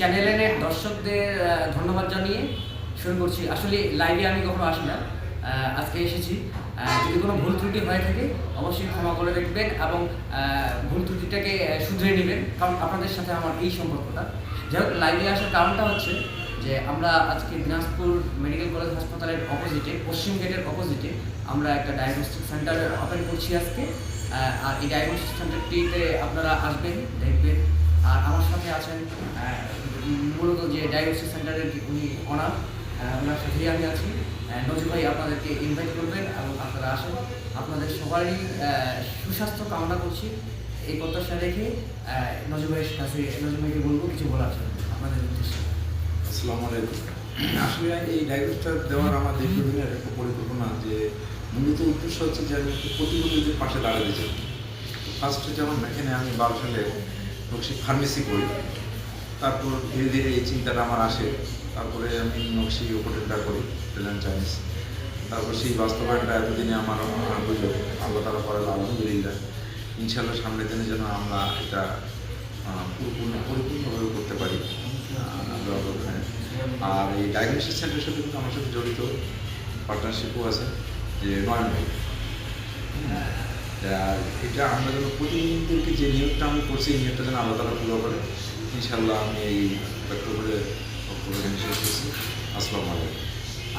চ্যানেলের দর্শকদের ধন্যবাদ জানিয়ে শুরু করছি। আসলে লাইভে আমি কখনো আসি না। আজকে এসেছি। যদি কোনো ভুল ত্রুটি হয়ে থাকে, অবশ্যই ক্ষমা করে দেখবেন এবং ভুল ত্রুটিটাকে শুধরে নেবেন। কারণ আপনাদের সাথে আমার এই সম্পর্কটা। যাই হোক লাইভে আসার কারণটা হচ্ছে যে, আমরা আজকে দিনাজপুর মেডিকেল কলেজ হাসপাতালের অপোজিটে পশ্চিম গেটের অপোজিটে আমরা একটা ডায়াগনস্টিক সেন্টার ওপেন করছি আজকে। আর এই ডায়াগনস্টিক সেন্টারটিতে আপনারা আসবেন, দেখবেন। আর আমার সাথে আছেন মূলত যে ডায়াগনস্টিক সেন্টারের উনি অনার ওনার সাথেই আমি আছি। আহ, নজরুল ভাই আপনাদেরকে ইনভাইট করবেন এবং আপনারা আসেন। আপনাদের সবারই সুস্বাস্থ্য কামনা করছি। এই প্রত্যাশা রেখে আহ, নজরুল ভাইয়ের কাছে নজরুল ভাইকে বলব কিছু বলার জন্য আপনাদের উদ্দেশ্যে। আসসালামু আলাইকুম। আসলে এই ডায়াগনোসটা দেওয়ার আমার দীর্ঘদিনের একটা পরিকল্পনা যে মূলত উদ্দেশ্য হচ্ছে যে আমি একটু প্রতিবন্ধীদের পাশে দাঁড়াতে চাই। ফার্স্টে যেমন এখানে আমি বারো সালে নকশি ফার্মেসি করি। তারপর ধীরে ধীরে এই চিন্তাটা আমার আসে। তারপরে আমি নকশি হোটেলটা করি চাইনিজ। তারপর সেই বাস্তবায়নটা এতদিনে আমার হইল আল্লাহ তালা করাল আলহামদুলিল্লাহ ইনশাল্লাহ সামনের দিনে যেন আমরা এটা পুরোপূর্ণ, পরিপূর্ণভাবে করতে পারি। আর এই ডায়াগনোসিস সেন্টারের সাথে কিন্তু আমার সাথে জড়িত। পার্টনারশিপও আছে, যে নয়ন ভাই আর এটা আমরা যেন প্রতিনিধিদেরকে যে নিয়োগটা আমি করছি এই নিয়োগটা যেন আল্লাহ তালা পুরো করে ইনশাল্লাহ আমি এই ব্যক্ত করে আসসালামু আলাইকুম।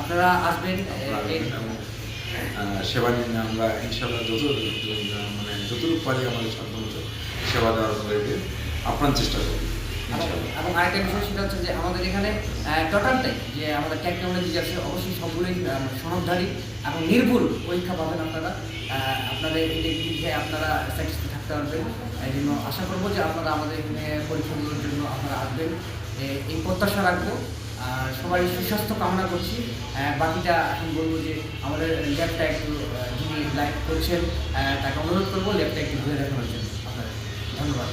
আপনারা আসবেন সেবা নিয়ে আমরা ইনশাল্লাহ যত মানে যতটুকু পারি আমাদের সাধ্যমতো সেবা দেওয়ার আমাদেরকে আপ্রাণ চেষ্টা করি এবং আরেকটা বিষয় সেটা হচ্ছে যে আমাদের এখানে টোটালটাই যে আমাদের টেকনোলজি আছে অবশ্যই সবগুলোই সনদধারী এবং নির্ভুল পরীক্ষা পাবেন আপনারা। আপনাদের দিক থেকে আপনারা স্যাটিসফাই থাকতে পারবেন। এই জন্য আশা করব যে আপনারা আমাদের এখানে পরীক্ষাগুলোর জন্য আপনারা আসবেন। এই প্রত্যাশা রাখব। আর সবাই সুস্বাস্থ্য কামনা করছি। বাকিটা এখন বলব যে আমাদের ল্যাবটা একটু যিনি লাইভ করছেন তাকে অনুরোধ করব ল্যাবটা একটু ঘুরে দেখানোর জন্য। আপনাদের ধন্যবাদ।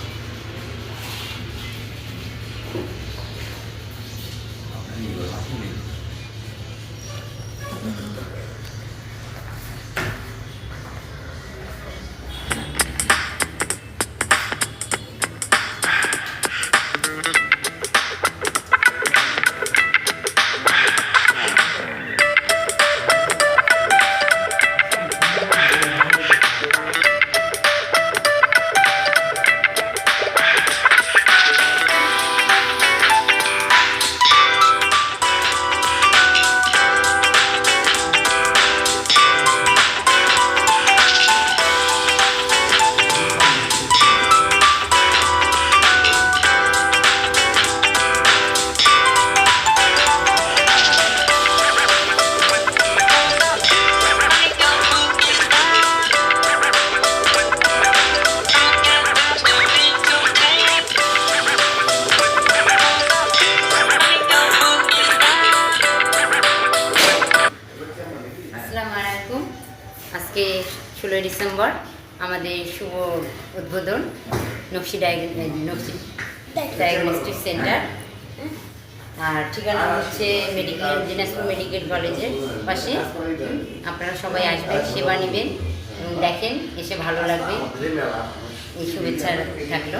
আজকে ষোলোই ডিসেম্বর, আমাদের শুভ উদ্বোধন নকশি নকশি ডায়াগনস্টিক সেন্টার। আর ঠিকানা হচ্ছে মেডিকেল, দিনাজপুর মেডিকেল কলেজের পাশে। আপনারা সবাই আসবেন, সেবা নেবেন এবং দেখেন, এসে ভালো লাগবে। এই শুভেচ্ছা থাকল।